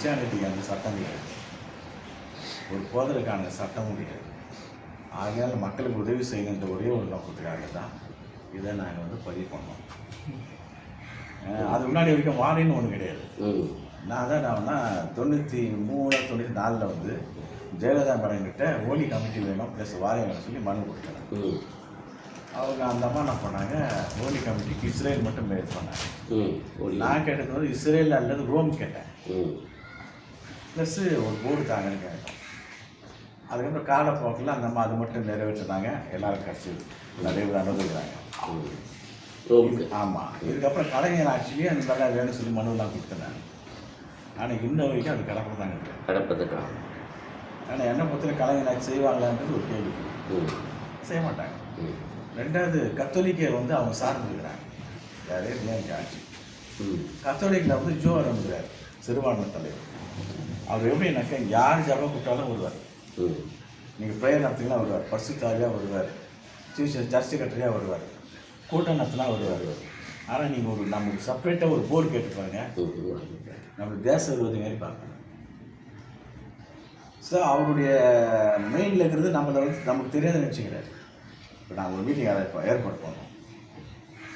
கிறிஸ்டியானிட்டிக்கு அந்த சட்டம் கிடையாது. ஒரு போதலுக்கான சட்டமும் கிடையாது. ஆகையால் மக்களுக்கு உதவி செய்யணுன்ற ஒரே ஒரு நோக்கத்துக்காக தான் இதை நாங்கள் வந்து பதிவு பண்ணோம். அது முன்னாடி வரைக்கும் வாரின்னு ஒன்று கிடையாது. நான் தான் நான்னா தொண்ணூற்றி மூணு தொண்ணூற்றி நாலில் வந்து ஜெயலலிதா மேடம் கிட்ட ஓலி கமிட்டி வேணும் ப்ளஸ் வாரியம் வேணும் சொல்லி மனு கொடுத்தேன். அவங்க அந்த அம்மா என்ன பண்ணாங்க ஓலி கமிட்டிக்கு இஸ்ரேல் மட்டும் பேர் பண்ணாங்க. நான் கேட்டது வந்து இஸ்ரேல் அல்லது ரோம் கேட்டேன். ப்ளஸ்ஸு ஒரு போர்டு தாங்கன்னு கேட்டோம் அதுக்கப்புறம் காலப்போக்கில் அந்த அம்மா அது மட்டும் நிறைவேற்றினாங்க. எல்லாரும் கட்சி பேர் அனுபவிக்கிறாங்க. ஆமாம் இதுக்கப்புறம் கலைஞர் ஆட்சிலேயே அந்த மாதிரிலாம் வேணும்னு சொல்லி மனுலாம் கொடுத்தேன் ஆனால் இன்ன வரைக்கும் அது கடப்பட தாங்க இருக்கு. கடப்பதற்கா ஆனால் என்ன பொறுத்தவரை கலைஞர் ஆட்சி செய்வாங்களான்றது ஒரு கேள்வி. செய்ய மாட்டாங்க. ரெண்டாவது கத்தோலிக்கை வந்து அவங்க சார்ந்திருக்கிறாங்க. யாரே ஆட்சி? கத்தோலிக்கில் வந்து ஜோ இருக்கிறார் சிறுபான்மை தலைவர். அவர் எப்படின்னாக்கா யார் ஜபம் கூப்பிட்டாலும் வருவார். நீங்கள் ப்ரேயர் நடத்திங்கன்னா வருவார். பரிசுத்தாரியாக வருவார். சீஃப் சர்ச் செக்ரட்டரியாக வருவார். கூட்டம் நடத்தினா வருவார். ஆனால் நீங்கள் ஒரு நமக்கு செப்பரேட்டாக ஒரு போர்டு கேட்டு பாருங்க. ம் நம்ம தேச விரோதி மாதிரி பார்க்கணும். ஸோ அவருடைய மெயினில் இருக்கிறது நம்மளை வந்து நமக்கு தெரியாத நினச்சிக்கிறாரு. இப்போ நாங்கள் ஒரு மீட்டிங் ஏற்பாடு பண்ணோம்.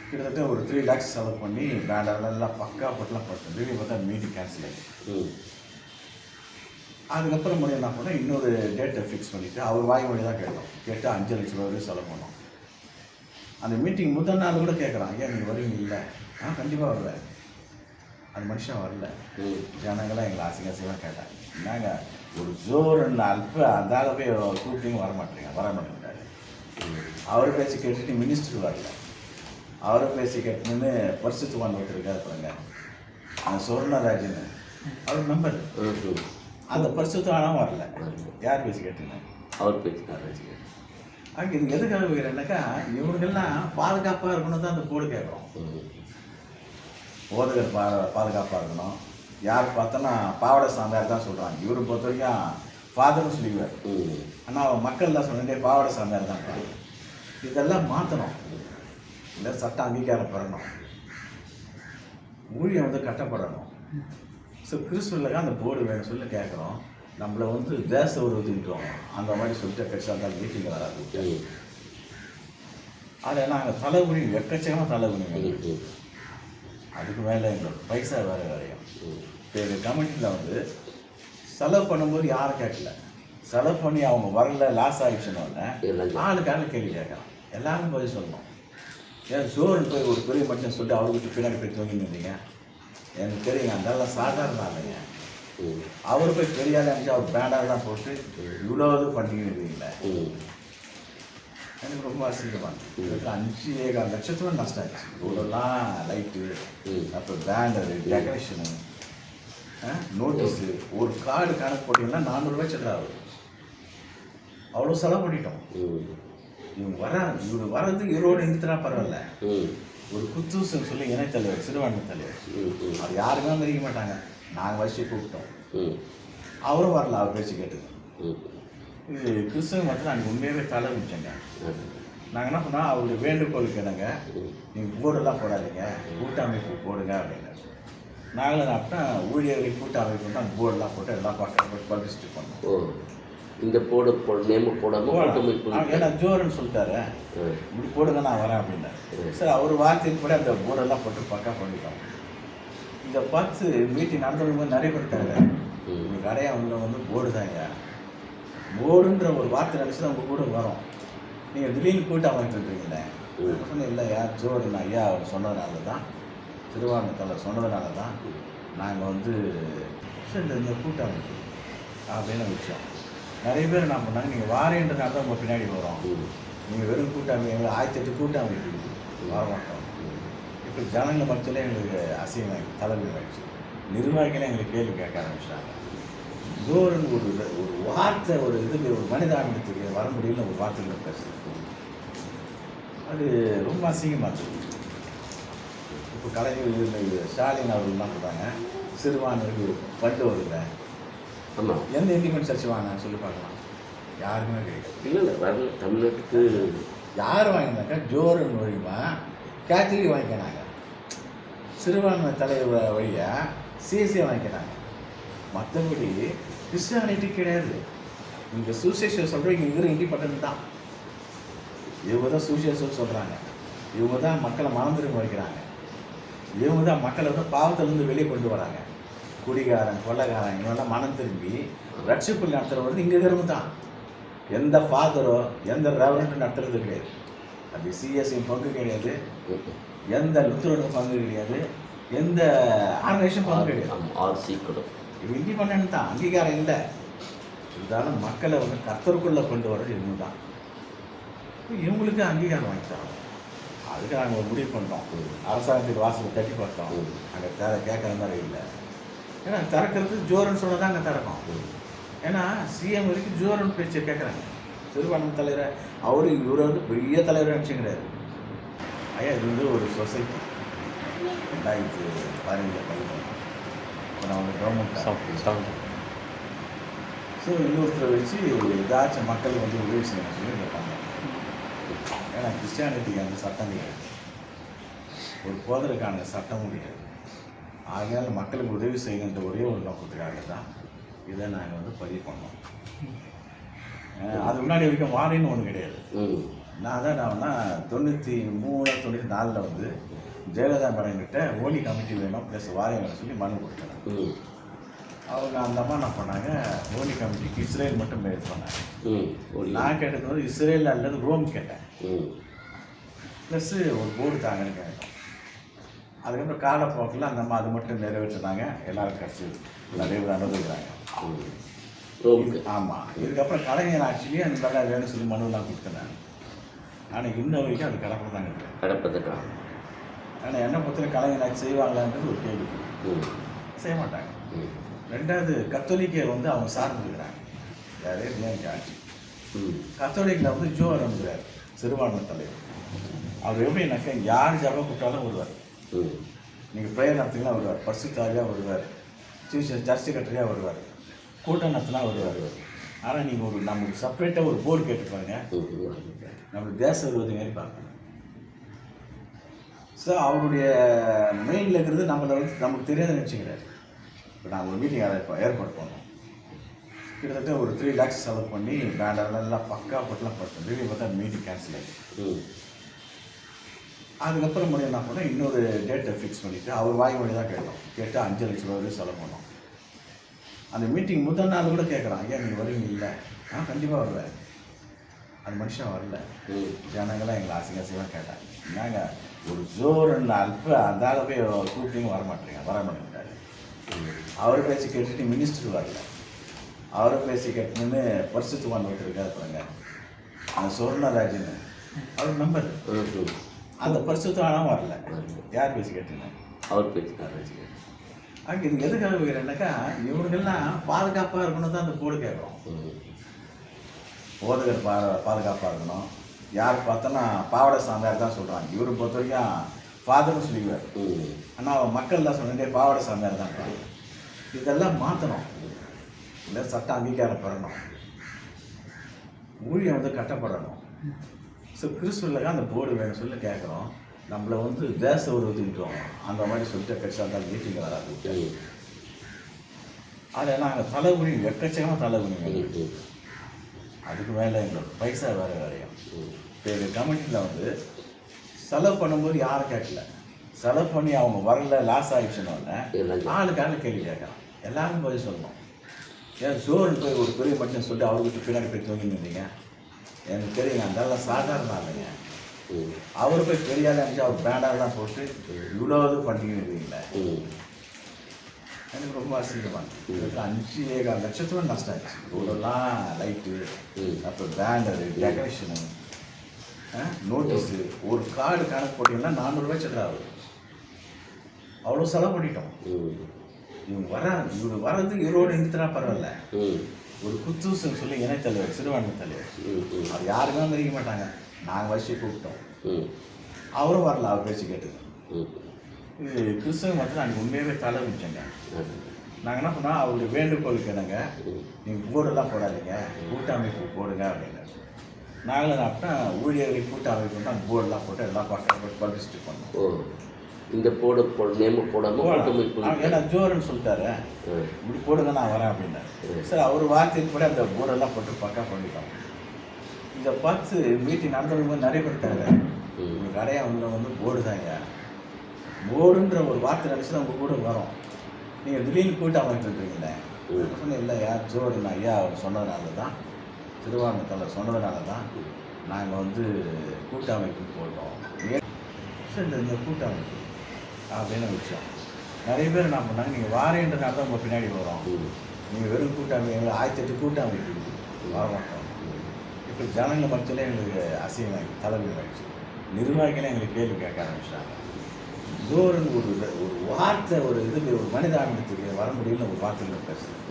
கிட்டத்தட்ட ஒரு த்ரீ லேக்ஸ் செலவு பண்ணி பேண்டர்லாம் பக்கா போட்டுலாம் போட்டோம். திடீர்னு பார்த்தா மீட்டிங் கேன்சல் ஆகிடுச்சு அதுக்கப்புறம் முறை என்ன பண்ணோம் இன்னொரு டேட்டை ஃபிக்ஸ் பண்ணிவிட்டு அவர் வாய்மொழி தான் கேட்டோம். கேட்டால் அஞ்சு லட்சம் ரூபா வரைக்கும் செலவு பண்ணோம். அந்த மீட்டிங் முதல் நாள் கூட கேட்குறான் ஏன் நீங்கள் வருவீங்க இல்லை? ஆ கண்டிப்பாக வருவேன். அந்த மனுஷன் வரல. ம் ஜனங்களாம் எங்களை ஆசைங்க ஆசையாக கேட்டாங்க. என்னங்க ஒரு ஜோரன் அல்ப அந்த போய் கூப்பிட்டீங்க வர மாட்டேங்க. வர மாட்டேங்கிறாரு அவர் பேச்சு கேட்டுட்டு மினிஸ்டர் வரல. அவரை பேச்சு கேட்டுன்னு பரிசுத்துவான் ஒருத்தருக்காரு பாருங்க. அந்த சொர்ணராஜன். அவர் நம்பர் ஒரு டூ அந்த பரிசுத்தானம் வரல. யார் பேச்சு கேட்டுங்க? அவர் பேச்சு யார் பேச்சு கேட்டு அங்கே இது எதுக்காக வைக்கிறேன்னாக்கா இவங்கெல்லாம் பாதுகாப்பாக இருக்கணும் தான் அந்த போடு கேட்குறோம் போதகர் பா பாதுகாப்பாக இருக்கணும். யார் பார்த்தோன்னா பாவட சாமியார் தான் சொல்கிறாங்க இவரை பொறுத்த வரைக்கும் ஃபாதர்னு சொல்லிக்குவார். ம். ஆனால் மக்கள் தான் சொன்னதே பாவட சாமியார் தான் இதெல்லாம் மாற்றணும் இல்லை சட்ட அங்கீகாரம் பெறணும். ஊழியம் வந்து கட்டப்படணும். ஸோ கிறிஸ்துவில் அந்த போர்டு வேணும் சொல்லி கேட்குறோம். நம்மளை வந்து தேச உருவத்தின்றோம் அந்த மாதிரி சொல்லிட்டு கட்சி அந்த மீட்டிங் வராது. அதில் அதை நாங்கள் தலைகுனி எக்கச்சக்கமாக தலைகுனி அதுக்கு மேலே எங்களுக்கு பைசா வேறு வேறையும் இப்போ எங்கள் கமிட்டியில் வந்து செலவு பண்ணும்போது யாரும் கேட்கல. செலவு பண்ணி அவங்க வரல லாஸ் ஆகிடுச்சுன்னு எல்லாம் ஆளுக்கு ஆளு கேள்வி கேட்கலாம். எல்லாரும் பதில் சொல்லணும். ஏன் சோறு போய் ஒரு பெரிய மட்டும் சொல்லிட்டு அவர்கிட்ட பின்னாடி போய் தூங்கிட்டு இருந்தீங்க? எனக்கு தெரியுங்க அதெல்லாம் சாதாரண ஆளுங்க. அவர் போய் பெரிய ஆள் அவர் பேண்டாலாம் போட்டு இவ்வளோ இது பண்ணிக்கிட்டு எனக்கு ரொம்ப அசிங்கமாக அஞ்சு ஏகா லட்சத்துல நஷ்டம் ஆச்சு இவ்வளோலாம் லைட்டு அப்புறம் பேண்டரு டெக்கரேஷனு நோட்டீஸு ஒரு கார்டு கணக்கு போட்டிங்கன்னா நானூறுரூவா சில்லற ஆகுது. அவ்வளோ செலவு பண்ணிட்டோம். ம் இவங்க வர இவர் வர்றதுக்கு இருபது நிறுத்தினா பரவாயில்ல. ஒரு குத்தூசன் சொல்லி இணைத்தலைவர் சிறுபான்மை தலைவர். ம் ம். அவர் யாருமே மதிக்க மாட்டாங்க. நாங்கள் வச்சு கூப்பிட்டோம். அவரும் வரல அவர் பேச்சு கேட்டுங்க ம். இது கிறிஸ்தவ மட்டும் நாங்கள் உண்மையாகவே தலை முடிச்சோங்க நாங்கள் என்ன பண்ணோம் அவருடைய வேண்டுகோளுக்கு என்னங்க நீங்கள் போர்டெல்லாம் போடாதீங்க. கூட்டமைப்பு போடுங்க அப்படின்னு. நாங்களும் அப்படின்னா ஊழியர்கள் கூட்டமைப்பு தான் போர்டெல்லாம் போட்டு எல்லாம் போட்டு பப்ளிசிட்டி பண்ணோம். இந்த போட போட நேம போடாமல் அவன் ஏன்னா ஜோருன்னு சொல்லிட்டாரு. இப்படி போடுங்க நான் வரேன் அப்படின்னாரு சரி அவர் வார்த்தைக்கு கூட அந்த போர்டெல்லாம் போட்டு பக்கா பண்ணிட்டோம் இதை பார்த்து மீட்டிங் நடந்தவங்க நிறைய பேர் இருக்காங்க. ம். உங்கள் கடையை அவங்க வந்து போர்டு தாங்க போர்டுன்ற ஒரு வார்த்தை நினச்சி தான் உங்கள் கூட வரும். நீங்கள் திடீர்னு கூட்டம் அமைக்கின்றீங்களே ம். சொன்னேன் இல்லை யார்? ஜோடுன்னு ஐயா அவர் சொன்னதுனால தான். திருவாரூரத்தில் சொன்னதுனால தான். நாங்கள் வந்து இந்த கூட்டம் அப்படின்னு விஷயம். நிறைய பேர் என்ன பண்ணாங்க நீங்கள் வாரேன்றனால தான் உங்கள் பின்னாடி வரோம். நீங்கள் வெறும் கூட்டம் அமைங்க ஆயிரத்தி எட்டு கூட்டம் வர மாட்டோம். இப்போ ஜனங்க மத்தியில் எங்களுக்கு அசிங்கமாகி தலைமை ஆயிடுச்சு. நிர்வாகிகளே எங்களுக்கு கேள்வி கேட்க ஆரம்பிச்சிட்டாங்க. ஜோருன்னு ஒரு ஒரு வார்த்தை ஒரு இதுக்கு ஒரு மனிதாபிமத்துக்கு வர முடியல ஒரு வார்த்தையில் பேசுறது அது ரொம்ப அசிங்கமாக இருக்குது. இப்போ கலைஞர் ஸ்டாலின் அவர்கள் என்ன சொல்கிறாங்க சிறுபான்மைக்கு ஃபண்டு வருதுல ஆமாம் எந்த இண்டிபெண்ட் சர்ச் வாங்கினான்னு சொல்லி பார்க்கலாம். யாருமே கிடையாது இல்லை இல்லை வரல. தமிழ்நாட்டுக்கு யார் வாங்கினாக்கா ஜோருன்னு வழிமா கேத்தலிக் வாங்கிக்கினாங்க சிறுபான்மை தலைவர் வழியாக சிஎஸ்சி வாங்கிக்கினாங்க மற்றபடி கிறிஸ்டியானிட்டி கிடையாது. இங்கே சுசேஷன் சொல்கிறோம் இங்கே இருக்கிற இண்டிபெண்ட் தான். இவங்க தான் சுசேஷன் சொல்கிறாங்க இவங்க தான் மக்களை மனம் திரும்ப வைக்கிறாங்க இவங்க தான் மக்களை வந்து பாவத்திலேருந்து வெளியே கொண்டு வராங்க. குடிகாரன் கொள்ளைக்காரன் இவங்கெல்லாம் மனம் திரும்பி ரட்சிப்பு நடத்துகிறவர் இங்கே இருக்கிறவங்க தான் எந்த ஃபாதரோ எந்த ரெவரண்ட்டும் நடத்துறது கிடையாது. அது சிஎஸ்சி பங்கு கிடையாது. எந்த லுத்தரோட பங்கு கிடையாது. எந்த ஆர்கனைசேஷன் பங்கு கிடையாது. ஆர்சி கூட இது இண்டிபெண்ட் தான் அங்கீகாரம் இல்லை. இருந்தாலும் மக்களை வந்து கத்தருக்குள்ளே கொண்டு வர்றது இவங்க தான் இவங்களுக்கு அங்கீகாரம் வாங்கி தரோம் அதுக்கு நாங்கள் ஒரு முடிவு பண்ணிட்டோம். அரசாங்கத்துக்கு வாசலை தட்டி பார்த்தோம். அங்கே தர கேட்குற மாதிரி இல்லை. ஏன்னா திறக்கிறது ஜோரன் சொன்ன தான் அங்கே திறக்கும். ஏன்னா சிஎம் வரைக்கும் ஜோரன் பேச்சை கேட்குறாங்க சிறுபான்மை தலைவர் அவரு இவரை வந்து பெரிய தலைவர் நினச்சிக்கிறாரு. ஐயா இது வந்து ஒரு சொசைட்டி. ரெண்டாயிரத்து பதினஞ்சு பதினொன்று இப்போ நான் வந்து கவர்மெண்ட் ஸோ இன்னொருத்தரை வச்சு ஏதாச்சும் மக்களுக்கு வந்து உதவி செய்யணும் சொல்லி கேட்பாங்க ஏன்னா கிறிஸ்டியானிட்டிக்கு அந்த சட்டம் கிடையாது. ஒரு போதலுக்கான சட்டமும் கிடையாது ஆகையால் மக்களுக்கு உதவி செய்யணுன்ற ஒரே ஒரு நோக்கத்துக்காக தான் இதை நாங்கள் வந்து பதிவு பண்ணோம். அது முன்னாடி வரைக்கும் வாரின்னு ஒன்று கிடையாது. நான் தான் நான் தொண்ணூற்றி மூணு தொண்ணூற்றி நாலில் வந்து ஜெயலலிதா மேடம் கிட்ட ஓலி கமிட்டி வேணும் ப்ளஸ் வாரியம் வேணும் சொல்லி மனு கொடுத்தேன். அவங்க அந்த அம்மா என்ன பண்ணாங்க ஓலி கமிட்டிக்கு இஸ்ரேல் மட்டும் மேல் பண்ணாங்க. நான் கேட்டது வந்து இஸ்ரேல் அல்லது ரோம் கேட்டேன். ப்ளஸ்ஸு ஒரு போர்டு தாங்கன்னு கேட்டோம் அதுக்கப்புறம் காலப்போக்கில் அந்த அம்மா அது மட்டும் நிறைவேற்றினாங்க. எல்லாரும் கட்சி பேர் அனுபவிக்கிறாங்க. ஆமாம் இதுக்கப்புறம் கலைஞர் ஆட்சிலேயே அந்த மாதிரி வேணும் சொல்லி மனுலாம் கொடுத்தேன் ஆனால் இன்ன வரைக்கும் அது கடப்பை தாங்க இருக்கு. கடப்பதற்கா ஆனால் என்ன பொறுத்தவரை கலைஞர் ஆட்சி செய்வாங்களான்றது ஒரு கேள்வி. செய்ய மாட்டாங்க. ரெண்டாவது கத்தோலிக்கை வந்து அவங்க சார்ந்திருக்கிறாங்க. யாரே டிஎம்கே ஆட்சி? கத்தோலிக்கில் வந்து ஜோ இருக்கிறார் சிறுபான்மை தலைவர். அவர் எப்படின்னாக்கா யார் ஜபம் கூப்பிட்டாலும் வருவார் நீங்கள் ப்ரேயர் நடத்தினா வருவார். பரிசுத்தாரியாக வருவார். சீஃப் சர்ச் செக்ரட்டரியாக வருவார். கூட்டம் நடத்தினா வருவார். ஆனால் நீங்கள் ஒரு நமக்கு செப்பரேட்டாக ஒரு போர்டு கேட்டு நம்மளுக்கு தேச விரோதி மாதிரி பார்க்கணும். ஸோ அவருடைய மெயினில் இருக்கிறது நம்மளை வந்து நமக்கு தெரியாத நினச்சிக்கிறார். இப்போ நாங்கள் ஒரு மீட்டிங் அதை ஏற்பாடு பண்ணோம். கிட்டத்தட்ட ஒரு த்ரீ லேக்ஸ் செலவு பண்ணி பேண்டெல்லாம் பக்கா போட்டுலாம் போட்டோம். திடீர்னு பார்த்தா மீட்டிங் கேன்சல் ஆகிடுச்சு ம் அதுக்கப்புறம் முடியும் என்ன பண்ணோம் இன்னொரு டேட்டை ஃபிக்ஸ் பண்ணிவிட்டு அவர் வாய் மொழி தான் கேட்டோம். கேட்டு அஞ்சு லட்சம் ரூபா வரைக்கும் செலவு பண்ணோம். அந்த மீட்டிங் முதல் நாள் கூட கேட்குறான் ஐயா நீங்கள் வருவீங்க இல்லை? ஆ கண்டிப்பாக வருவேன். அந்த மனுஷன் வரல. ம் ஜனங்களாம் எங்களை அசிங்க அசிங்கமாக கேட்டாங்க. என்னங்க ஒரு ஜோருன்னு அல்ப அந்த போய் கூப்பிட்டீங்க வர மாட்டேங்க வர மாட்டேங்கிறாரு அவர் பேச்சு கேட்டுட்டு மினிஸ்டர் வரல. அவரை பேசி கேட்டுன்னு பரிசுத்துவான் ஒருத்தர் இருக்காரு பாருங்க. அந்த சொர்ணராஜன். அவர் நம்பர் ஒரு டூ அந்த பரிசுத்தானம் வரல. யார் பேசி கேட்டுங்க? அவர் பேச்சு யார் பேசி கேட்டு அங்கே இது எதுக்காக வைக்கிறேன்னாக்கா இவங்கெல்லாம் பாதுகாப்பாக இருக்கணும் தான் அந்த போடு கேட்குறோம் போதகர் பா பாதுகாப்பாக இருக்கணும். யார் பார்த்தோன்னா பாவட சாமியார் தான் சொல்கிறாங்க இவரை பொறுத்த வரைக்கும் ஃபாதர்னு சொல்லிக்குவார். ம். ஆனால் அவன் மக்கள் தான் சொன்னே பாவட சாமியார் தான். இதெல்லாம் மாற்றணும் இல்லை சட்ட அங்கீகாரம் பெறணும். ஊழியம் வந்து கட்டப்படணும். ஸோ கிறிஸ்துவலுக்கு அந்த போர்டு வேணும் சொல்லி கேட்குறோம். நம்மளை வந்து தேச ஊற்றிக்கிட்டோம் அந்த மாதிரி சொல்லிட்டு கட்சியாக இருந்தாலும் மீட்டிங் வராது. அதில் நாங்கள் தலைகுனி எக்கச்சக்கமாக தலைகுனி ம் அதுக்கு மேலே எங்களுக்கு பைசா வேறு வேறையும் இப்போ எங்கள் கமிட்டியில் வந்து செலவு பண்ணும்போது யாரும் கேட்கல. செலவு பண்ணி அவங்க வரல லாஸ் ஆகிடுச்சுன்னொன்னே எல்லாம் ஆளுக்கு ஆளு கேள்வி கேட்கலாம் எல்லாரும் பதில் சொல்லணும். ஏன் சோறு போய் ஒரு பெரிய மட்டும் சொல்லிட்டு அவருக்கு பின்னாடி போய் தூங்கிட்டு இருந்தீங்க? எனக்கு தெரியுங்க அதெல்லாம் சாதாரண இல்லைங்க அவர் போய் பெரிய ஆள் அவர் பேண்டாலாம் போட்டு இவ்வளோ இது பண்ணிக்கிட்டு எனக்கு ரொம்ப அசிங்கமாக அஞ்சு ஏகால் லட்சத்துல நஷ்டம் ஆச்சு இவ்வளோலாம் லைட்டு அப்புறம் பேண்டரு டெக்கரேஷனு நோட்டீஸு ஒரு கார்டு கணக்கு போட்டிங்கன்னா நானூறுரூவா சில்லற ஆகுது. அவ்வளோ செலவு பண்ணிட்டோம். இவங்க வர இவங்க வர்றதுக்கு இருபது நிறுத்தினா பரவாயில்ல ஒரு குத்தூசன் சொல்லி சிறுபான்மை தலைவர் ம் ம். அவர் யாருமே மதிக்க மாட்டாங்க. நாங்கள் வச்சு கூப்பிட்டோம். அவரும் வரல அவர் பேச்சு கேட்டுங்க இது கிறிஸ்தவ மட்டும் நாங்கள் உண்மையாகவே தலை அது நாங்கள் என்ன பண்ணோம் அவருடைய வேண்டுகோளுக்கு என்னங்க? நீங்கள் போர்டெல்லாம் போடாதீங்க. கூட்டமைப்பு போடுங்க அப்படின்னு. நாங்களும் அப்படின்னா ஊழியர்கள் கூட்டமைப்பு அந்த போர்டெல்லாம் போட்டு எல்லாம் போட்டு பப்ளிசிட்டி பண்ணோம். இந்த போர்டு போ நேமு போடாமல் அவன் ஏன்னா ஜோருன்னு சொல்லிட்டாரு. இப்படி போடுங்க நான் வரேன் அப்படின்னாரு. சரி அவர் வார்த்தைக்கு கூட அந்த போர்டெல்லாம் போட்டு பக்கா பண்ணிட்டோம் இதை பார்த்து மீட்டிங் நடந்தவங்க நிறைய பேர் இருக்காங்க. கடையை உள்ள வந்து போர்டு தாங்க போர்டுன்ற ஒரு வார்த்தை நினச்சி உங்கள் கூட வரோம். நீங்கள் திடீர்னு போயிட்டு அவங்க இருக்கீங்களே. சொன்னேன் இல்லை யார் ஜோடு நான் ஐயா அவர் சொன்னதுனால தான் திருவாரூரத்தில் சொன்னதுனால தான் நாங்கள் வந்து கூட்டமைப்பு போட்டோம் ஏன் சரி, இந்த கூட்டமைப்பு அப்படின்னு ஒரு விஷயம். நிறைய பேர் என்ன பண்ணாங்க நீங்கள் வாரேன்றனால தான் உங்கள் பின்னாடி வரோம் நீங்கள் வெறும் கூட்டமைப்பு ஆயிரத்தி எட்டு கூட்டமைப்பு இருக்குது. வர மாட்டோம். இப்போ ஜனங்கள் மத்தியில் எங்களுக்கு அசிங்கமாகி தலைமையாகிடுச்சு நிர்வாகிகள் எங்களுக்கு கேள்வி கேட்க ஆரம்பிச்சிட்டாங்க. ஜோருன்னு ஒரு ஒரு வார்த்தை ஒரு இது ஒரு மனிதாபிமத்துக்கு வர முடியல ஒரு வார்த்தையில் பேசுகிறேன்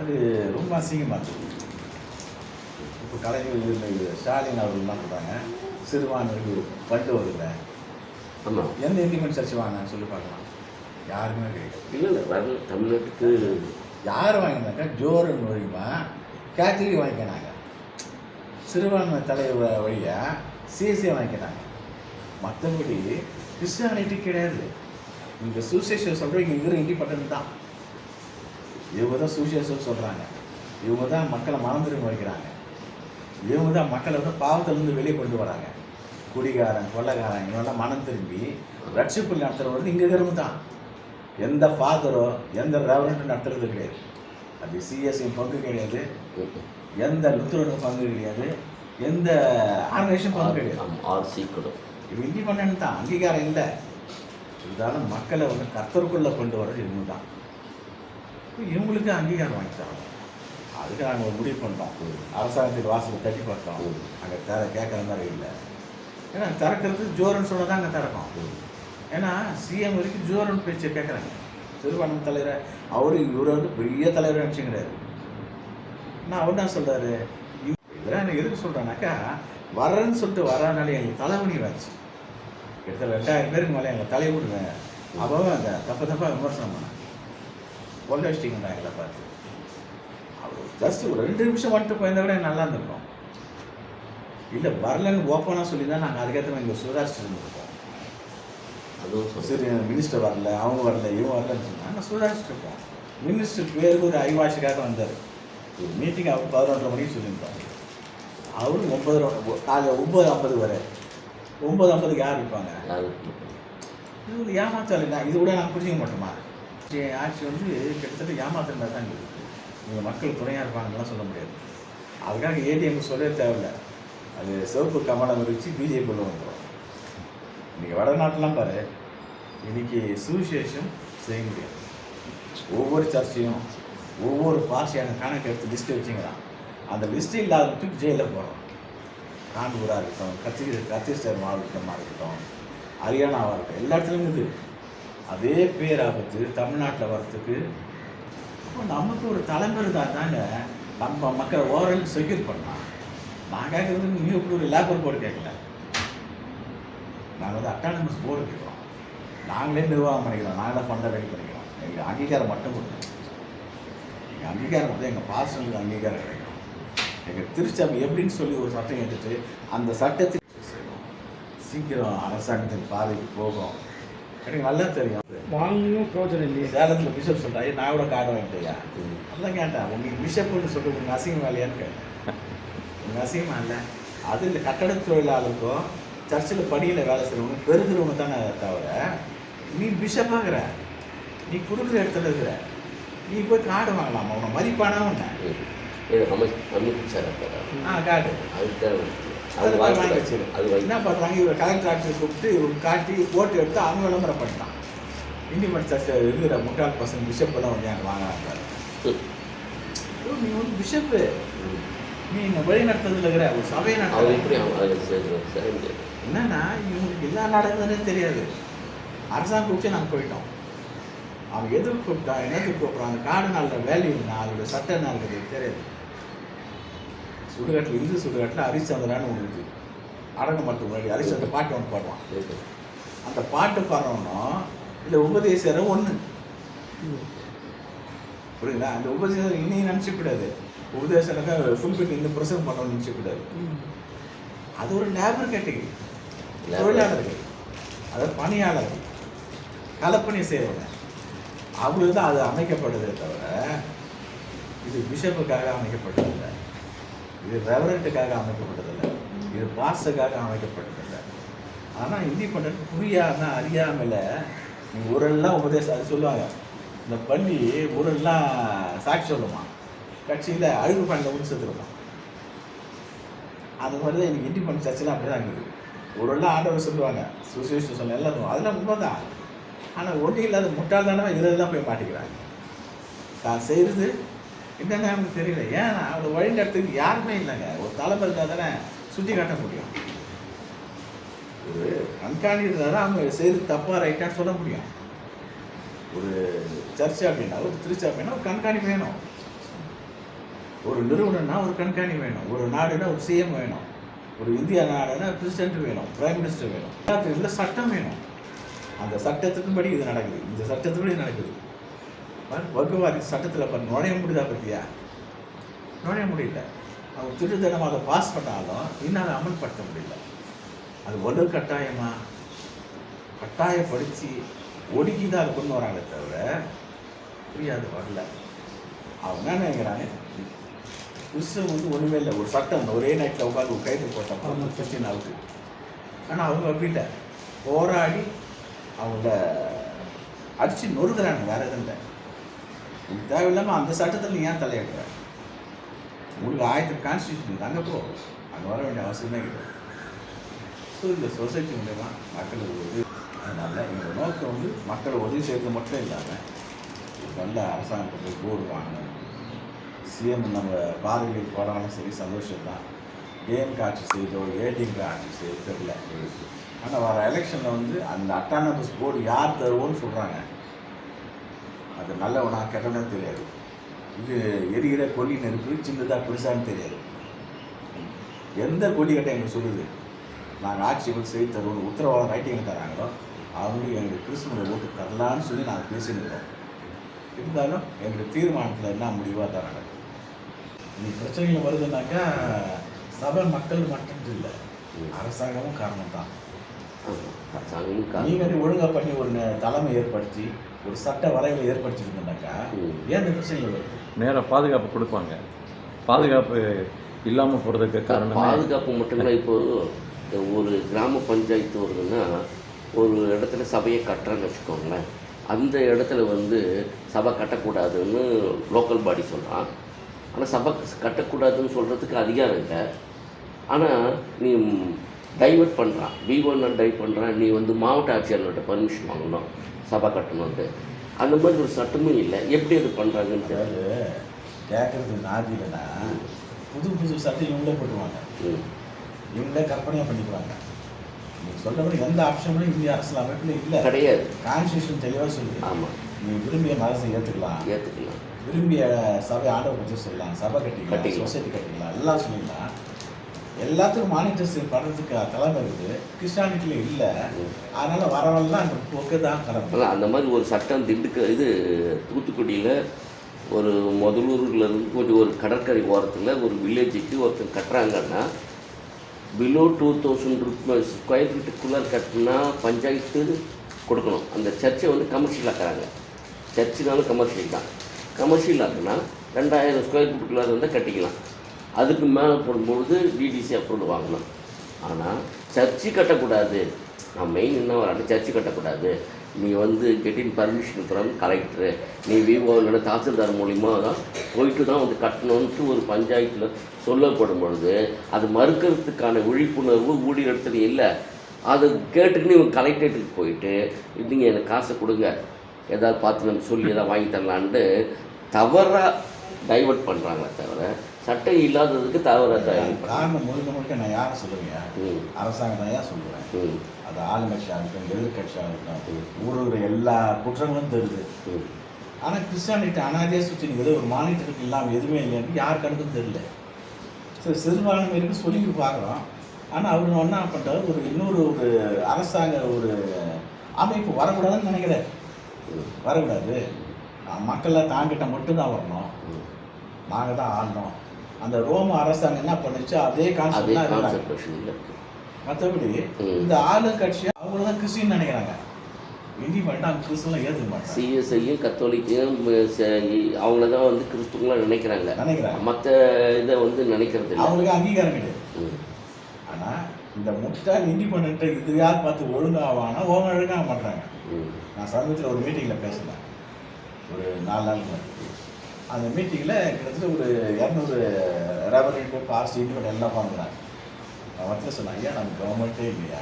அது ரொம்ப அசிங்கமாக இருக்குது. இப்போ கலைஞர் இது ஸ்டாலின் அவர்கள் என்ன சொல்கிறாங்க சிறுபான்மைக்கு ஒரு ஆமாம் எந்த இண்டிபெண்ட் சர்ச் வாங்கினான்னு சொல்லி பார்க்கலாம். யாருமே கிடையாது. இல்லை இல்லை வரல. தமிழ்நாட்டுக்கு யார் வாங்கினாக்கா ஜோரன் மூலியமா கேத்தலிக் வாங்கிக்கினாங்க சிறுபான்மை தலைவர் வழியாக சிஎஸ்சி வாங்கிக்கினாங்க மற்றபடி கிறிஸ்டியானிட்டி கிடையாது. இங்கே சுசேஷன் சொல்கிற இங்கே இண்டிபெண்ட் தான். இவங்க தான் சுசேஷன் சொல்கிறாங்க இவங்க தான் மக்களை மனந்திரும்ப வைக்கிறாங்க இவங்க தான் மக்களை வந்து பாவத்திலேருந்து வெளியே கொண்டு வராங்க. குடிகாரன் கொள்ளக்காரன் இவங்கெல்லாம் மனம் திரும்பி ரட்சிப்பு நடத்துகிறவர் இங்கே இருக்கிறவங்க தான் எந்த ஃபாதரோ எந்த ரெவரண்ட்டும் நடத்துறது கிடையாது. அது சிஎஸ்சி பங்கு கிடையாது. எந்த லுத்துரனும் பங்கு கிடையாது. எந்த ஆர்கனைசேஷன் பங்கு கிடையாது. ஆர்சி கூட இது இண்டிபெண்ட் தான் அங்கீகாரம் இல்லை. இருந்தாலும் மக்களை வந்து கர்த்தருக்குள்ளே கொண்டு வர்றது இவங்க தான் இவங்களுக்கு அங்கீகாரம் வாங்கி தரணும். அதுக்கு நாங்கள் முடிவு பண்ணோம் அரசாங்கத்துக்கு வாசலை தட்டி பார்த்தோம். அங்கே தர கேட்குற மாதிரி இல்லை. ஏன்னா திறக்கிறது ஜோரன்னு சொல்ல தான் அங்கே திறக்கும். ஏன்னா சிஎம் வரைக்கும் ஜோரன் பேச்சை கேட்குறாங்க சிறுபான்மை தலைவர் அவரு இவரை வந்து பெரிய தலைவர் நினச்சி கிடையாது நான் அவர் தான் சொல்கிறாரு இதெல்லாம் எனக்கு எதுக்கு சொல்கிறேன்னாக்கா வர்றேன்னு சொல்லிட்டு வர்றதுனால எங்களுக்கு தலைவணி வச்சு கிட்டத்தட்ட ரெண்டாயிரம் பேருக்கு மேலே எங்களை தலைவிடுங்க அப்போ அந்த தப்பு தப்பாக விமர்சனம் பண்ணேன் கொள்ள வச்சிட்டிங்கடா எங்களை பார்த்து. அவர் ஜஸ்ட் ஒரு ரெண்டு நிமிஷம் வந்துட்டு போயிருந்தா கூட நல்லா இருந்திருக்கும். இல்லை வரலன்னு ஓப்பனாக சொல்லி தான் நாங்கள் அதுக்கேற்ற மாதிரி இங்கே சுதாரிச்சுட்டு இருந்திருக்கோம் அதுவும் சரி மினிஸ்டர் வரல அவங்க வரல இவங்க வரலன்னு சொன்னா நான் சுதாரிச்சுட்டு இருக்கோம் மினிஸ்டர் பேருக்கு ஒரு ஐவாஷுக்காக வந்தார். ஒரு மீட்டிங் அவர் பதினொன்றரை மணிக்கு சொல்லியிருந்தோம். அவரு ஒன்பது காலையில் ஒம்பது ஐம்பது வர ஒம்பது ஐம்பதுக்கு யார் இருப்பாங்க? இது ஒரு ஏமாத்தாள் நான் இது கூட நான் புரிஞ்சுக்க மாட்டோமா. ஆட்சி வந்து கிட்டத்தட்ட ஏமாத்துற மாதிரி தான் இருக்குது. இவங்க மக்கள் துணையாக இருப்பாங்கலாம் சொல்ல முடியாது. அதுக்காக ஏடிஎம் சொல்லவே தேவையில்ல. அது சிவப்பு கமலம் வச்சு பிஜேபியில் வந்துடும் இன்னைக்கு வடநாட்டெலாம் பாரு இன்னைக்கு சுவிசேஷம் செய்ய முடியாது. ஒவ்வொரு சர்ச்சையும் ஒவ்வொரு பார்சியான கணக்கு எடுத்து லிஸ்ட்டு வச்சுங்கிறான். அந்த லிஸ்ட்டு இல்லாத தூக்கி ஜெயிலில் போகிறோம் கான்பூராக இருக்கட்டும் கத்திரி கத்திரிஸ்டர் மாவட்டமாக இருக்கட்டும் ஹரியானாவாக இருக்கட்டும் எல்லா இடத்துலையும் இது அதே பேராபத்து தமிழ்நாட்டில் வர்றதுக்கு அப்போ நமக்கு ஒரு தலைமை இருந்தால் தாங்க நம்ம மக்களை ஓரல் செக்யூர் பண்ணலாம். நான் கேட்குறது நீ இப்படி ஒரு லேபர் போர்டு கேட்கல நாங்கள் வந்து அட்டானமஸ் போர்டு கேட்குறோம். நாங்களே நிர்வாகம் பண்ணிக்கிறோம். நாங்களே ஃபண்டை ரெடி பண்ணிக்கிறோம். எங்கள் அங்கீகாரம் மட்டும் கொடுக்கணும் எங்கள் அங்கீகாரம் மட்டும் எங்கள் பாசங்களுக்கு அங்கீகாரம் கிடைக்கும். எங்கள் திருச்சபை எப்படின்னு சொல்லி ஒரு சட்டம் எடுத்துட்டு அந்த சட்டத்தை. சீக்கிரம் அரசாங்கத்தின் பார்வைக்கு போகும். எனக்கு நல்லா தெரியும். வாங்கியும் பிரோஜனம் இல்லையே. சேலத்தில் பிஷப் சொல்கிறாரு நான் கூட கார்டு வாங்கிட்டேயா ம். அதான் கேட்டேன் உங்களுக்கு பிஷப்னு சொல்லிட்டு உங்களுக்கு அசிங்கம் வேலையான்னு கேட்டேன். அசிங்கமா இல்லை அது இந்த கட்டட தொழிலாளருக்கும் சர்ச்சில் படியில் வேலை செய்கிறவங்க பெருகிறவங்க தானே தவிர நீ பிஷப்பாகிற நீ கொடுக்குற இடத்துல இருக்கிற. நீ போய் கார்டு வாங்கலாமா? உன்னை மதிப்பானா உன்னை? ஆ கார்டு. அது வாங்கி வச்சிரு. என்ன பண்ணுறாங்க இவர் கலெக்டர் ஆஃபீஸில் கூப்பிட்டு இவர் காட்டி போட்டு எடுத்து அவங்க விளம்பரம் பண்ணிட்டான். இண்டிபெண்ட் சர்ச் இருக்கிற முட்டாள் பசங்க பிஷப் எல்லாம் வந்து எனக்கு வாங்குறாங்க. ம். ஐயோ, நீ வந்து பிஷப்பு நீ இந்த வழி நடத்துறதுல இருக்கிற ஒரு சபையை அவர் நடத்துற எப்படி என்னன்னா இவங்களுக்கு எல்லா நடக்குதுன்னே தெரியாது. அரசாங்கம் கூப்பிட்டு நாங்கள் போயிட்டோம். அவன் எதுக்கு கூப்பிட்டா என்னத்துக்கு கூப்பிட்றான் அந்த காடு நாளில் வேல்யூ என்ன அதோட என்ன இருக்குது தெரியாது. சுடுகாட்டில் இந்து சுடுகாட்டில் ஹரிச்சந்திரான்னு ஒன்று இருக்குது அடங்க மட்டும் முன்னாடி ஹரிச்சந்திர பாட்டு ஒன்று பாடுவான். அந்த பாட்டு பாடுறவனும் இல்லை உபதேசரும் ஒன்று புரியுங்களா அந்த உபதேசம் இனியும் நினச்சிக்கூடாது உபதேசனுக்கு ஃபுல் பிட் இந்த பிரசவம் பண்ணணும்னு நினச்சிக்கூடாது அது ஒரு லேபர் கேட்டகரி. தொழிலாளர்கள். அதாவது பணியாளர்கள். கலப்பணி செய்கிறவங்க அவங்களுக்கு தான் அது அமைக்கப்படுதே தவிர இது பிஷப்புக்காக அமைக்கப்பட்டதில்லை. இது ரெவரண்ட்டுக்காக அமைக்கப்பட்டதில்லை. இது பாஸ்டருக்காக அமைக்கப்பட்டதில்லை. ஆனால் இண்டிபெண்ட் புரியாம அறியாமல் நீ ஊரெல்லாம் உபதேசம் அது சொல்லுவாங்க. இந்த பள்ளி ஊரெல்லாம் சாட்சி சொல்லுமா? கட்சியில் அழுகு பண்ணில் ஊற்றி செத்துருப்பான் அது மாதிரி தான் எனக்கு இண்டிபெண்ட் சர்ச்செலாம் அப்படி தான் இருக்குது ஒன்றா ஆண்டவர் சொல்லுவாங்க சுசேஷன் சொல்ல எல்லாம் அதெல்லாம் உண்மைதான். ஆனால் ஒன்றும் இல்லாத முட்டாள்தானவன் இதில் தான் போய் மாட்டிக்கிறாங்க. தான் செய்கிறது என்னென்ன அவனுக்கு தெரியல. ஏன்னா அவனை வழிநடத்துக்கு யாருமே இல்லைங்க. ஒரு தலைமை இருந்தால் தானே சுற்றி காட்ட முடியும். ஒரு கண்காணி இருந்தால் தான் அவங்க செய்கிறது தப்பாக ரைட்டாக சொல்ல முடியும். ஒரு சர்ச் அப்படின்னா ஒரு திருச்சி அப்படின்னா ஒரு கண்காணி வேணும். ஒரு நிறுவனம்னா ஒரு கண்காணி வேணும். ஒரு நாடுனா ஒரு சிஎம் வேணும். ஒரு இந்தியா நாடுனா பிரசிடென்ட் வேணும் பிரைம் மினிஸ்டர் வேணும். எல்லாத்துக்கும் சட்டம் வேணும். அந்த சட்டத்துக்கும்படி இது நடக்குது. இந்த சட்டத்துக்குபடி இது நடக்குது. வகுவாரி சட்டத்தில் இப்போ நுழைய முடியுதா பற்றியா நுழைய முடியல. அவங்க திருத்தனமாக அதை பாஸ் பண்ணாலும் இன்னும் அதை அமல்படுத்த முடியல. அது ஒரு கட்டாயமாக கட்டாயப்படுத்தி ஒடுக்கி தான் அதை கொண்டு வராங்களே தவிர புரியாது வரல. அவங்க என்ன நினைக்கிறாங்க? கிறிஸ்தவம் வந்து ஒன்றுமே இல்லை. ஒரு சட்டம். ஒரே நைட்டில் உட்காந்து கைது போட்டோம் கிறிஸ்டின் அவுட்டு ஆனால் அவங்க அப்படி இல்லை. போராடி அவங்கள அடித்து நொறுக்கிறாங்க. வேற எதுவும் இல்லை. தேவையில்லாமல் அந்த சட்டத்தில் நீ ஏன் தலையிடுற? உங்களுக்கு ஆயிரத்தி கான்ஸ்டியூஷன் அங்கே போ அங்கே வர வேண்டிய அவசியமே கிடையாது ஸோ இந்த சொசைட்டி மூலயமா மக்களுக்கு உதவி. அதனால் எங்கள் நோக்கம் வந்து மக்களை உதவி செய்கிறது மட்டும் இல்லாமல் நல்ல அரசாங்கத்தை போர்டு வாங்கணும். சிஎம் நம்ம பார்வையில் போனாலும் சரி சந்தோஷம் தான் கேம் ஆட்சி செய்தோ ஏடிஎம்கே ஆட்சி செய்தோ தெரியல. ஆனால் வர எலெக்ஷனில் வந்து அந்த அட்டானமஸ் போர்டு யார் தருவோன்னு சொல்கிறாங்க அது நல்லவனா கெட்டவனே தெரியாது. இது எரிகிற கொல்லி நெருப்பு சின்னதாக பெருசான்னு தெரியாது. எந்த கொல்லி கட்ட எங்களுக்கு சொல்லுது? நாங்கள் ஆட்சிகள் செய்து தருவோம் உத்தரவாதம் ரைட்டிங் தராங்களோ அவங்களுக்கு எங்களுக்கு கிறிஸ்துவனுடைய ஓட்டு தரலான்னு சொல்லி நாங்கள் பேசியிருக்கோம் இருந்தாலும் எங்களுக்கு தீர்மானத்தில் என்ன முடிவாக தராங்க? நீ பிரச்சனைகள் வருதுன்னாக்கா சபை மக்கள் மட்டும் இல்லை அரசாங்கமும் காரணம். தான் அரசாங்கமும் நீங்க காரணம் வந்து ஒழுங்கா பண்ணி ஒரு தலைமை ஏற்படுத்தி ஒரு சட்ட வரைவை ஏற்படுத்திருந்தோம்னாக்கா ம். ஏன் இந்த பிரச்சனைகள் வருது? நேராக பாதுகாப்பு கொடுப்பாங்க. பாதுகாப்பு இல்லாமல் போகிறதுக்கு காரணம் பாதுகாப்பு மட்டும்தான் இப்போ ஒரு கிராம பஞ்சாயத்து வருதுன்னா ஒரு இடத்துல சபையை கட்டுறேன்னு வச்சுக்கோங்களேன். அந்த இடத்துல வந்து சபை கட்டக்கூடாதுன்னு லோக்கல் பாடி சொல்கிறான் ஆனால் சபை கட்டக்கூடாதுன்னு சொல்கிறதுக்கு அதிகாரம் இல்லை. ஆனால் நீ டைவர்ட் பண்ணுறான் விவோன்னு டைவ் பண்ணுறான் நீ வந்து மாவட்ட ஆட்சியாளர்கிட்ட பர்மிஷன் வாங்கணும். சபை கட்டணுன்ட்டு அந்த மாதிரி ஒரு சட்டமும் இல்லை. எப்படி அது பண்ணுறாங்கன்னு தெரியல கேட்கறது நாதி இல்லைன்னா புது புது சட்டம் இவங்களே போட்டுருவாங்க. ம். இவங்களே கற்பனையாக பண்ணிக்குவாங்க. நீ சொல்றபடி எந்த ஆப்ஷனும் இந்திய அரசியல் அமைப்பில் இல்லை. கிடையாது. கான்ஸ்டியூஷன் தெளிவாக சொல்லுது. ஆமாம் நீ விரும்பிய மதத்தை ஏற்றுக்கலாம் ஏற்றுக்கலாம் விரும்பிய சபை ஆண்டவர் பற்றி சொல்லலாம். சபை கட்டிக்கலாம். சொசைட்டி கட்டிக்கலாம் எல்லாம் சொல்லிக்கலாம் எல்லாத்துக்கும் மானிட்டர்ஸ் பண்ணுறதுக்கு தலைமை இருக்குது. கிறிஸ்டானிட்டியில் இல்லை. அதனால வரவெல்லாம் அந்த போக்கு தான் கடமை. அந்த மாதிரி ஒரு சட்டம் திண்டுக்க இது தூத்துக்குடியில் ஒரு முதலூர்ல இருந்து கொஞ்சம் ஒரு கடற்கரை ஓரத்தில் ஒரு வில்லேஜுக்கு ஒருத்தர் கட்டுறாங்கன்னா below two thousand rupees square ஃபீட்டுக்குள்ளே கட்டினா பஞ்சாயத்து கொடுக்கணும். அந்த சர்ச்சை வந்து கமர்ஷியல் ஆக்குறாங்க. சர்ச்சுனாலும் கமர்ஷியல் தான். கமர்ஷியல் ஆக்குனா ரெண்டாயிரம் ஸ்கொயர் ஃபீட்டுக்குள்ளே இருந்தால் கட்டிக்கலாம். அதுக்கு மேலே போடும்பொழுது டிடிசி அப்ரூவல் வாங்கணும். ஆனால் சர்ச்சு கட்டக்கூடாது. நான் மெயின் என்ன வராது சர்ச்சு கட்டக்கூடாது. நீ வந்து கெட்டின் பர்மிஷன் ஃப்ரம் கலெக்டரு நீ விவோ இல்லைன்னா தாசில்தார் மூலிமா தான் போயிட்டு தான் வந்து கட்டணுன்ட்டு ஒரு பஞ்சாயத்தில் சொல்லப்படும் பொழுது அது மறுக்கிறதுக்கான விழிப்புணர்வு ஊழியர்கிட்ட இல்லை. அதை கேட்டுக்கின்னு இவங்க கலெக்டரேட்டுக்கு போயிட்டு நீங்கள் எனக்கு காசை கொடுங்க. ஏதாவது பார்த்து நம்ம சொல்லி எதாவது வாங்கி தரலான்ட்டு தவறாக டைவர்ட் பண்ணுறாங்களே தவிர சட்டம் இல்லாததுக்கு தவறாக டைவர்ட் காரணம் முழுக்க முழுக்க நான் யாரை சொல்லுவேன்? அரசாங்கம் தான் ஏன் சொல்லுவேன்? அது ஆளுங்கட்சியாக இருக்கட்டும் எதிர்கட்சியாக இருக்கட்டும் ஊரில் எல்லா குற்றங்களும் தெரியுது. ஆனால் கிறிஸ்டானிட்டி அனாதையாக சுற்றி நிற்குது ஒரு மானிட்டருக்கு இல்லாமல் எதுவுமே இல்லைன்னு யார் கணக்கும் தெரியல. சரி சிறுபான்மையினருக்கு சொல்லிட்டு பார்க்குறோம். ஆனால் அவர் என்ன பண்ணுறாரு ஒரு இன்னொரு ஒரு அரசாங்க ஒரு அமைப்பு வரக்கூடாதுன்னு நினைக்கிறார் வரக்கூடாது. அஹ் மக்கள்லாம் தாங்கிட்ட மட்டும்தான் வரணும். நாங்கள் தான் ஆளணும் அந்த ரோம அரசாங்கம் என்ன பண்ணுச்சு? அதே கான்செப்ட் மற்றபடி. இந்த ஆளுங்கட்சியை அவங்கள தான் கிறிஸ்டின் நினைக்கிறாங்க. இண்டிபெண்ட் அவங்க கிறிஸ்துவெல்லாம் ஏற்றுக்க மாட்டாங்க. சிஎஸ்ஐயும் கத்தோலிக்கையும் அவங்கள தான் வந்து கிறிஸ்துவங்களாம் நினைக்கிறாங்க. நினைக்கிறாங்க. மற்ற இதை வந்து நினைக்கிறது அவங்களுக்கு அங்கீகாரம் கிடையாது. ம். ஆனா இந்த முட்டாள் இண்டிபெண்ட்டை இது யார் பார்த்து ஒழுங்காவானா ஓங்க ஒழுங்காக மாட்டாங்க ம். நான் சமீபத்தில் ஒரு மீட்டிங்கில் பேசினேன். ஒரு நாலு நாள் அந்த மீட்டிங்கில் கிட்டத்தட்ட ஒரு இரநூறு ரெவரண்ட் பாஸ்ட் இண்டிபெண்ட் எல்லாம் உட்காந்துக்கிறாங்க நான் வந்து சொன்னேன் ஐயா நம்ம கவர்மெண்ட்டே இல்லையா?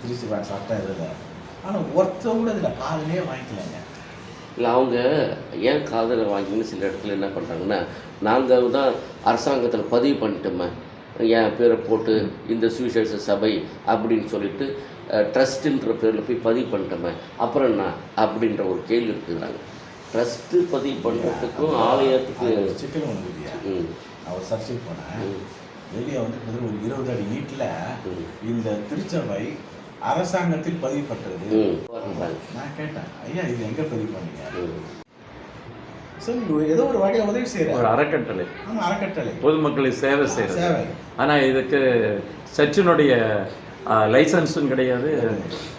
திருச்சி பேங்க் சட்டம் எதுவும் ஆனால் ஒருத்தவங்க இதில் காதலே வாங்கிக்கலாங்க. இல்லை அவங்க ஏன் காதலை வாங்கின்னு சில இடத்துல என்ன பண்ணுறாங்கன்னா நாங்கள் தான் அரசாங்கத்தில் பதிவு பண்ணிட்டோமே என் பேரை போட்டு இந்த சுவிசேஷ சபை அப்படின்னு சொல்லிட்டு ட்ரஸ்ட்டுன்ற பேரில் போய் பதிவு பண்ணிட்டோமே அப்புறம் என்ன அப்படின்ற ஒரு கேள்வி இருக்குறாங்க ட்ரஸ்ட்டு பதிவு பண்ணுறதுக்கும் ஆலயத்துக்கு சிக்கல் ஒன்று ஒரு சர்ச்சைக்கு போனேன். வெளியே வந்து ஒரு இருபது அடி நீட்டில் ம். இந்த திருச்சபை அரசாங்கத்தில் பதிவுப்பட்டது ம். வர்றாங்க. நான் கேட்டேன் ஐயா இது எங்க பதிவு பண்ணீங்க? நீங்க ஏதோ ஒரு வகையில உதவி ஒரு செய்யறாரு அறக்கட்டளை. ஆமா அறக்கட்டளை. பொதுமக்களுக்கு சேவை செய்கிறது சேவை. ஆனால் இதுக்கு சர்ச்சினுடைய லைசன்ஸும் கிடையாது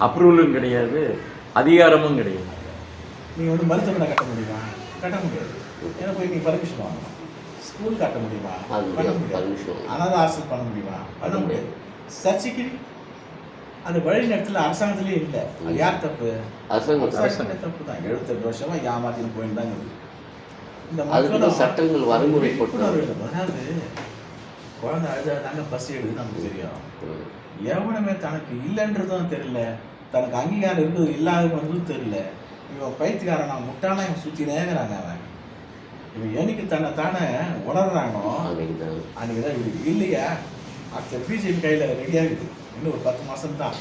அப்ரூவலும் கிடையாது அதிகாரமும் கிடையாது. நீங்க வந்து மருத்துவமனை கட்ட முடியுமா? கட்ட முடியாது. ஏன்னா போய் நீங்க பர்மிஷன் வாங்கணும். ஸ்கூல் கட்ட முடியுமா? அது பண்ண முடியாது அனாதை ஹாஸ்டல் பண்ண முடியுமா? பண்ண முடியாது. சர்ச்சைக்கு அது வழி நேரத்தில் அரசாங்கத்திலே இல்லை. அது யார் தப்பு? அரசாங்கம். தப்பு தான். எழுபத்தெட்டு வருஷமா ஏமாத்தின்னு போயிட்டு தான் இருக்குது. இந்த அதுக்கு சட்டங்கள். விழிப்புணர்வு அதாவது குழந்தை அழுதாங்க பஸ் எடுக்குது நமக்கு தெரியும். எவனுமே தனக்கு இல்லைன்றதும் தெரியல. தனக்கு அங்கீகாரம் இருக்குது இல்லாதவங்களும் தெரியல. இவன் பைத்தியக்காரன் நான் முட்டானா இவன் சுற்றி நேங்கிறாங்க அவன். இவன் என்னைக்கு தன்னை தானே உணர்றானோ அன்றைக்கி தான். இவருக்கு இல்லையா? அடுத்த பிஜேபி கையில் ரெடியாக இருக்குது இன்னும் ஒரு பத்து மாதம் தான்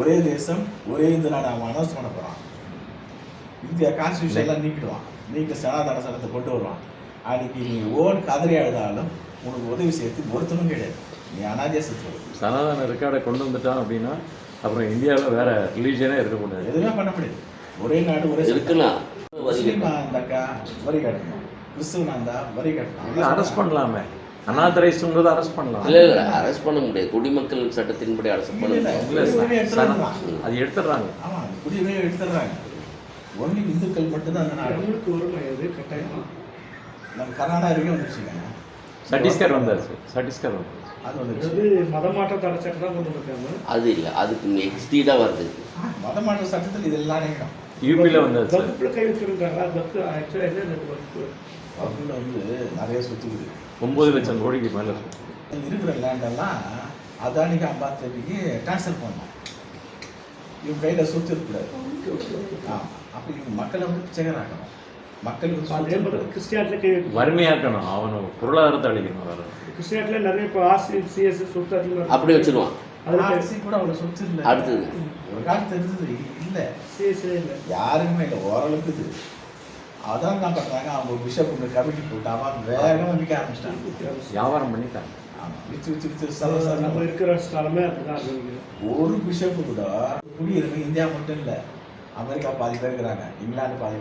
ஒரே தேசம் ஒரே இந்த நாடு அவன் அனௌன்ஸ் பண்ண போகிறான் இந்தியா கான்ஸ்டியூஷன் எல்லாம் நீக்கிடுவான். நீக்க சனாதன சட்டத்தை கொண்டு வருவான். அன்னைக்கு நீ ஓன் கதறி அழுதாலும் உனக்கு உதவி செய்யறதுக்கு ஒருத்தனும் கிடையாது. நீ அனாதியா செத்து சனாதன ரெக்கார்டை கொண்டு வந்துட்டான் அப்படின்னா அப்புறம் இந்தியாவில் வேற ரிலீஜனே இருக்கக்கூடாது எதுவுமே பண்ண முடியாது. ஒரே நாடு ஒரே சட்டம். இருக்கலாம் முஸ்லீமா இருந்தாக்கா வரி கட்டணும். கிறிஸ்துவனா இருந்தா வரி இல்லை கட்டணும் அரெஸ்ட் பண்ணலாமே. அனாதரைஸ்ங்கிறது அரெஸ்ட் பண்ணலாம். இல்லை இல்லை அரெஸ்ட் பண்ண முடியாது. குடிமக்கள் சட்டத்தின்படி அரெஸ்ட் பண்ண முடியாது அது எடுத்துடுறாங்க. ஆமா குடியுரிமையை எடுத்துடுறாங்க. ஒன்லி இந்துக்கள் மட்டும்தான் அந்த நாடு. தமிழுக்கு அது கட்டாயமா. நம்ம கர்நாடகா வரைக்கும் வந்துருச்சுங்க சட்டீஸ்கர் வந்தாச்சு சட்டீஸ்கர் வந்தாச்சு. அது அது மதமாற்ற தடை சட்டம் தான் கொண்டு அது இல்லை அதுக்கு எக்ஸ்டீடாக வருது. மத மாற்ற சட்டத்தில் இதெல்லாம் அடங்கிடும் யூபியில் வந்தாச்சு. வகுப்புல கை வச்சிருக்காங்க அது வகுப்பு ஆக்சுவலாக என்ன அவங்கள வந்து நிறைய சுற்றுக்குது ஒம்பது லட்சம் கோடிக்கு மேலே இருக்கிற லேண்டெல்லாம் அதானிக்கு அம்பாத்தேவிக்கு ட்ரான்ஸ்ஃபர் பண்ணணும் இவங்க கையில் சொத்து இருக்கக்கூடாது ஆ அப்போ இவங்க மக்களை வந்து பிச்சைகராக்கணும் மக்களுக்கு கிறிஸ்டியாட்டில் வறுமையாக்கணும். அவனை பொருளாதாரத்தை அழிக்கணும் வேற. கிறிஸ்டியாட்டில் நிறைய இப்போ ஆர்சி சிஎஸ் சொத்து அதிகமாக அப்படி வச்சிருவான். ஆர்சி கூட அவ்வளோ சொத்து இல்லை அடுத்தது. ஒரு காலத்து இருந்தது இல்லை. சிஎஸ்ஏ இல்லை. யாருக்குமே இல்லை. ஓரளவுக்கு இது. அதான் என்ன பண்ணுறாங்க அவங்க பிஷப் கமிட்டி போட்டு அவன் வேகமாக விற்க ஆரம்பிச்சிட்டாங்க. வியாபாரம் பண்ணிட்டாங்க. விற்று சர்வ நம்ம சாதாரண இருக்கிற ஸ்தலமே அப்படிதான் ஒரு பிஷப்பு கூட குடியிருப்பு இந்தியா மட்டும் இல்லை. அமெரிக்கா பாதி பேர் இருக்கிறாங்க இங்கிலாந்து பாதி